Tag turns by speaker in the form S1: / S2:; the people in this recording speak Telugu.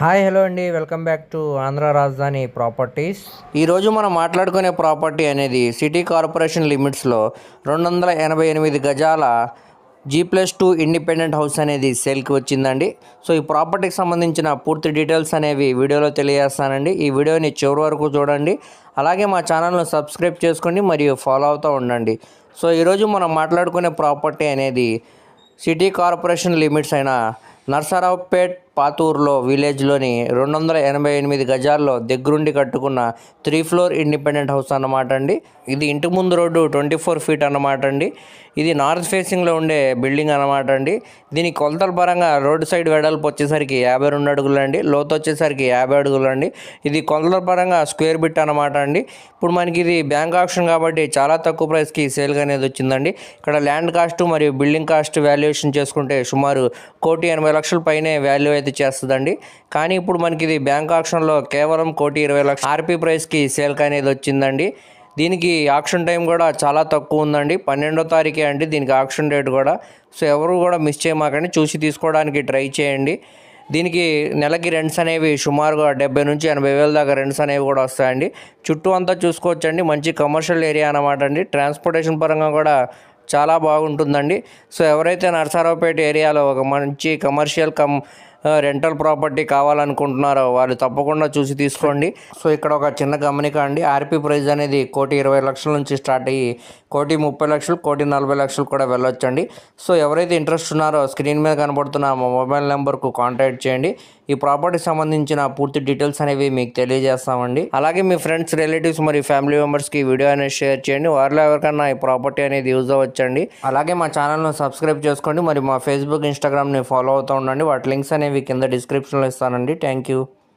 S1: హాయ్ హలో అండి. Welcome back to Andhra Rajadhani properties. ఈరోజు మనం మాట్లాడుకునే ప్రాపర్టీ అనేది సిటీ కార్పొరేషన్ లిమిట్స్లో రెండు వందల ఎనభై ఎనిమిది గజాల G plus two independent house అనేది సేల్కి వచ్చిందండి. సో ఈ ప్రాపర్టీకి సంబంధించిన పూర్తి డీటెయిల్స్ అనేవి వీడియోలో తెలియజేస్తానండి. ఈ వీడియోని చివరి వరకు చూడండి. అలాగే మా ఛానల్ను సబ్స్క్రైబ్ చేసుకోండి మరియు ఫాలో అవుతూ ఉండండి. సో ఈరోజు మనం మాట్లాడుకునే ప్రాపర్టీ అనేది సిటీ కార్పొరేషన్ లిమిట్స్ అయిన నర్సరావుపేట్ పాతూరులో విలేజ్లోని రెండు వందల ఎనభై ఎనిమిది గజాల్లో దగ్గరుండి కట్టుకున్న త్రీ ఫ్లోర్ ఇండిపెండెంట్ హౌస్ అన్నమాట అండి. ఇది ఇంటి ముందు రోడ్డు ట్వంటీ ఫోర్ ఫీట్ అన్నమాట అండి. ఇది నార్త్ ఫేసింగ్లో ఉండే బిల్డింగ్ అన్నమాట అండి. దీని కొలతల పరంగా రోడ్డు సైడ్ వెడల్పు వచ్చేసరికి యాభై రెండు అడుగులు అండి. లోతు వచ్చేసరికి యాభై అడుగులు అండి. ఇది కొలతల పరంగా స్క్వేర్ బిట్ అన్నమాట అండి. ఇప్పుడు మనకి ఇది బ్యాంక్ ఆప్షన్ కాబట్టి చాలా తక్కువ ప్రైస్కి సేల్గా అనేది వచ్చిందండి. ఇక్కడ ల్యాండ్ కాస్ట్ మరియు బిల్డింగ్ కాస్ట్ వాల్యుయేషన్ చేసుకుంటే సుమారు కోటి ఎనభై లక్షల పైనే వాల్యూ అయితే చేస్తుందండి. కానీ ఇప్పుడు మనకి ఇది బ్యాంక్ ఆప్షన్లో కేవలం కోటి ఇరవై లక్షల ఆర్పీ ప్రైస్కి సేల్కి అనేది వచ్చిందండి. దీనికి ఆక్షన్ టైం కూడా చాలా తక్కువ ఉందండి. పన్నెండో తారీఖే అండి దీనికి ఆక్షన్ డేట్ కూడా. సో ఎవరు కూడా మిస్ చేయమాకండి. చూసి తీసుకోవడానికి ట్రై చేయండి. దీనికి నెలకి రెంట్స్ అనేవి సుమారుగా డెబ్బై నుంచి ఎనభై వేల దాకా రెంట్స్ అనేవి కూడా వస్తాయండి. చుట్టూ అంతా చూసుకోవచ్చండి. మంచి కమర్షియల్ ఏరియా అన్నమాట అండి. ట్రాన్స్పోర్టేషన్ పరంగా కూడా చాలా బాగుంటుందండి. సో ఎవరైతే నర్సారావుపేట ఏరియాలో ఒక మంచి కమర్షియల్ కమ్ రెంటల్ ప్రాపర్టీ కావాలనుకుంటున్నారో వాళ్ళు తప్పకుండా చూసి తీసుకోండి. సో ఇక్కడ ఒక చిన్న గమనిక అండి. ఆర్పీ ప్రైజ్ అనేది కోటి ఇరవై లక్షల నుంచి స్టార్ట్ అయ్యి కోటి ముప్పై లక్షలు కోటి నలభై లక్షలు కూడా వెళ్ళొచ్చండి. సో ఎవరైతే ఇంట్రెస్ట్ ఉన్నారో స్క్రీన్ మీద కనబడుతున్న మా మొబైల్ నెంబర్కు కాంటాక్ట్ చేయండి. ఈ ప్రాపర్టీకి సంబంధించిన పూర్తి డీటెయిల్స్ అనేవి మీకు తెలియజేస్తామండి. అలాగే మీ ఫ్రెండ్స్ రిలేటివ్స్ మరియు ఫ్యామిలీ మెంబర్స్కి వీడియో అనేది షేర్ చేయండి. వారిలో ఎవరికన్నా ఈ ప్రాపర్టీ అనేది యూజ్ అవ్వచ్చండి. అలాగే మా ఛానల్ను సబ్స్క్రైబ్ చేసుకోండి. మరి మా ఫేస్బుక్ ఇన్స్టాగ్రామ్ని ఫాలో అవుతూ ఉండండి. వాటి లింక్స్ అనేవి కింద డిస్క్రిప్షన్లో ఇస్తానండి. Thank you